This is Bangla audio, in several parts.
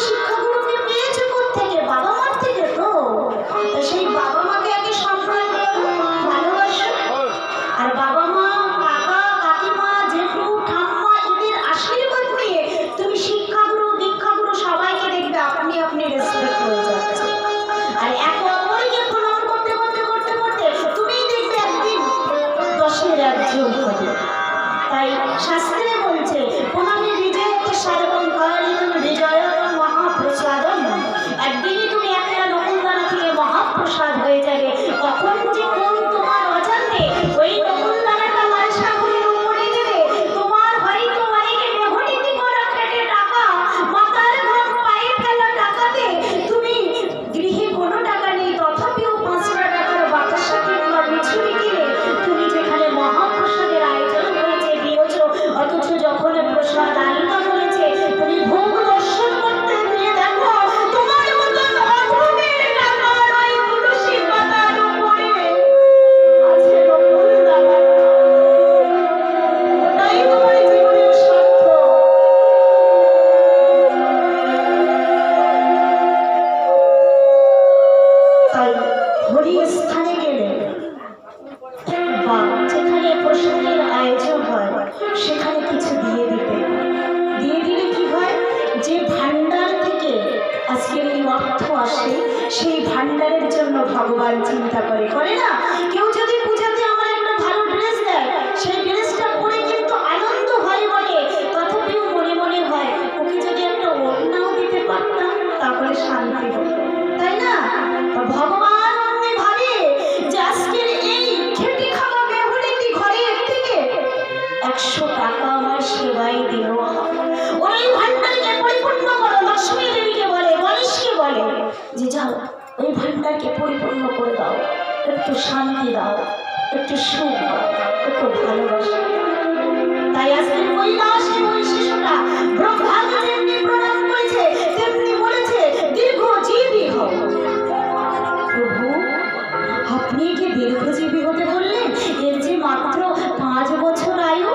worship God. ভগবান চিন্তা করে শান্তি দাও। একটু সুখ একটু ভালোবাসা তাই আজকে কৈলাসে ওই শিশুরা করেছে বলেছে দীর্ঘ প্রভু, আপনি কি দীর্ঘজীবী হতে বললেন? এর যে মাত্র পাঁচ বছর আয়ু?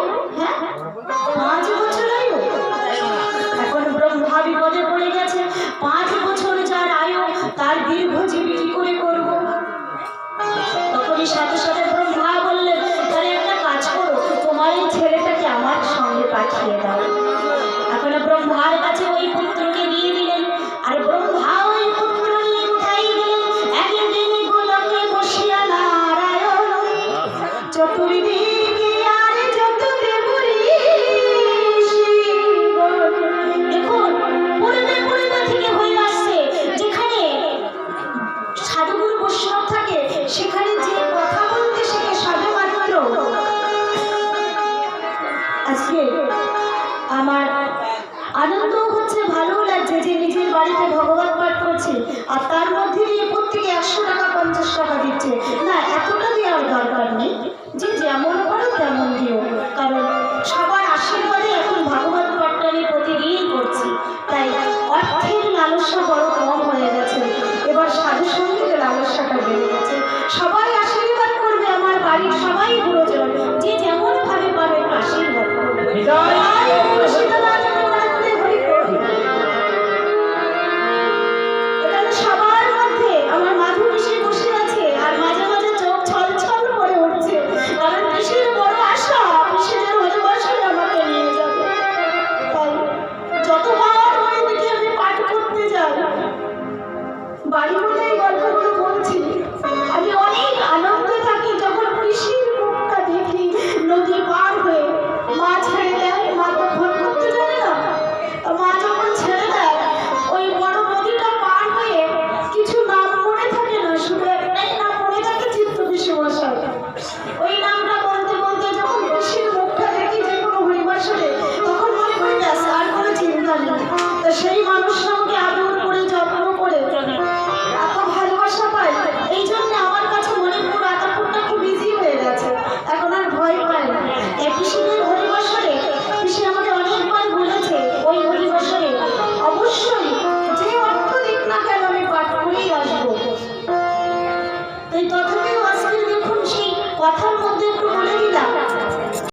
আছে আর তার মধ্যে দিয়ে প্রত্যেকে একশো টাকা পঞ্চাশ টাকা দিচ্ছে। না